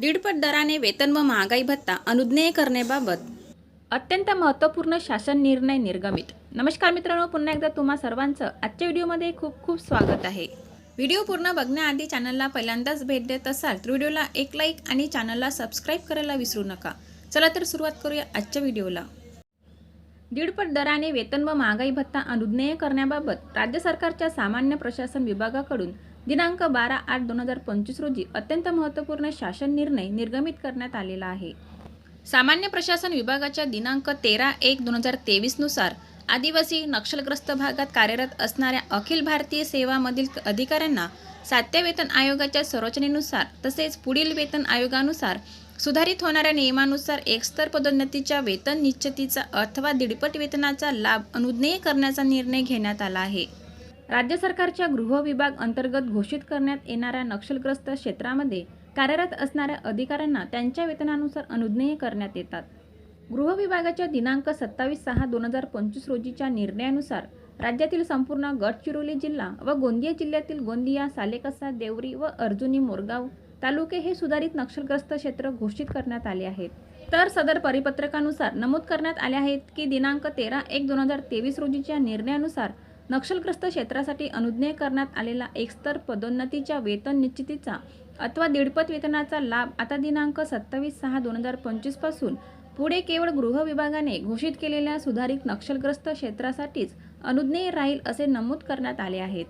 दीडपट दराने वेतन व महागाई भत्ता अनुज्ञेय करण्याबाबत. अत्यंत महत्त्वपूर्ण शासन निर्णय निर्गमित. नमस्कार मित्रांनो पुन्हा एकदा तुम्हा सर्वांचं आजच्या व्हिडिओमध्ये खूप खूप स्वागत आहे. व्हिडिओ पूर्ण बघण्याआधी चॅनलला पहिल्यांदाच भेट देत असाल तर व्हिडिओला एक लाईक आणि चॅनलला सबस्क्राईब करायला विसरू नका. चला तर सुरुवात करूया आजच्या व्हिडिओला. दीडपट दराने वेतन व महागाई भत्ता अनुज्ञेय करण्याबाबत राज्य सरकारच्या सामान्य प्रशासन विभागाकडून दिनांक बारा आठ दोन हजार पंचवीस रोजी अत्यंत महत्त्वपूर्ण शासन निर्णय निर्गमित करण्यात आलेला आहे. सामान्य प्रशासन विभागाच्या दिनांक तेरा एक दोन हजार तेवीसनुसार आदिवासी नक्षलग्रस्त भागात कार्यरत असणाऱ्या अखिल भारतीय सेवामधील अधिकाऱ्यांना सातव्या वेतन आयोगाच्या संरचनेनुसार तसेच पुढील वेतन आयोगानुसार सुधारित होणाऱ्या नियमानुसार एकस्तर पदोन्नतीच्या वेतन निश्चितीचा अथवा दीडपट वेतनाचा लाभ अनुज्ञेय करण्याचा निर्णय घेण्यात आला आहे. राज्य सरकारच्या गृह विभाग अंतर्गत घोषित करण्यात येणाऱ्या नक्षलग्रस्त क्षेत्रामध्ये कार्यरत असणाऱ्या अधिकाऱ्यांना त्यांच्या वेतनानुसार अनुज्ञेय करण्यात येतात. गृह विभागाच्या दिनांक सत्तावीस सहा दोन हजार पंचवीस रोजीच्या निर्णयानुसार राज्यातील संपूर्ण गडचिरोली जिल्हा व गोंदिया जिल्ह्यातील गोंदिया सालेकसा देवरी व अर्जुनी मोरगाव तालुके हे सुधारित नक्षलग्रस्त क्षेत्र घोषित करण्यात आले आहेत. तर सदर परिपत्रकानुसार नमूद करण्यात आले आहेत की दिनांक तेरा एक दोन हजार तेवीस रोजीच्या निर्णयानुसार नक्षलग्रस्त क्षेत्रासाठी अनुज्ञेय करण्यात आलेला एकस्तर पदोन्नतीच्या वेतन निश्चितीचा अथवा दीडपत वेतनाचा लाभ आता दिनांक सत्तावीस सहा दोन हजार पंचवीसपासून पुढे केवळ गृह विभागाने घोषित केलेल्या सुधारित नक्षलग्रस्त क्षेत्रासाठीच अनुज्ञेय राहील असे नमूद करण्यात आले आहेत.